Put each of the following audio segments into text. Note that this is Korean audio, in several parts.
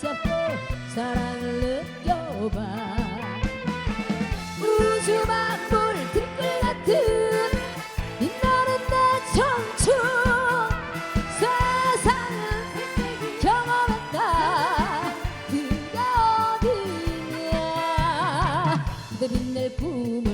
세상을 느껴봐. 우주 만물 들길 같은 빛나는 내 청춘. 세상을 경험했다. 그가 어디냐. 내 빛낼 꿈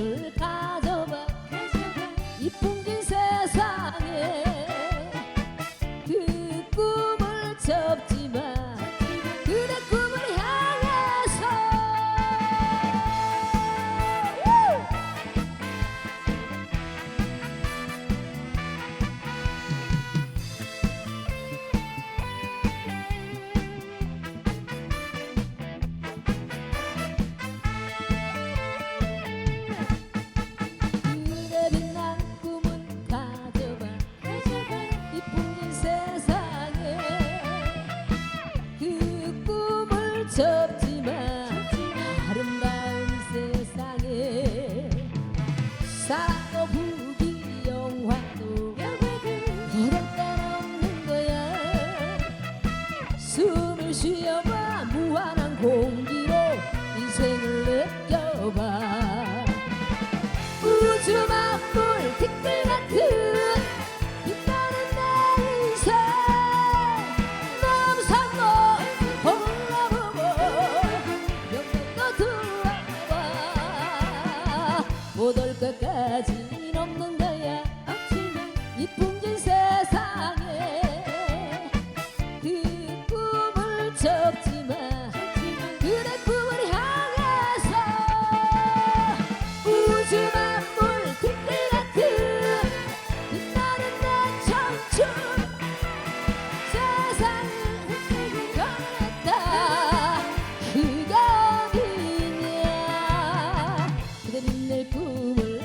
주 만물 댓글 같은 빛나는 내 인생 남산도 올라보고 영광도 두어봐. 못올 것까진 없는 거야. 이 풍긴 세상에 빛낼 꿈을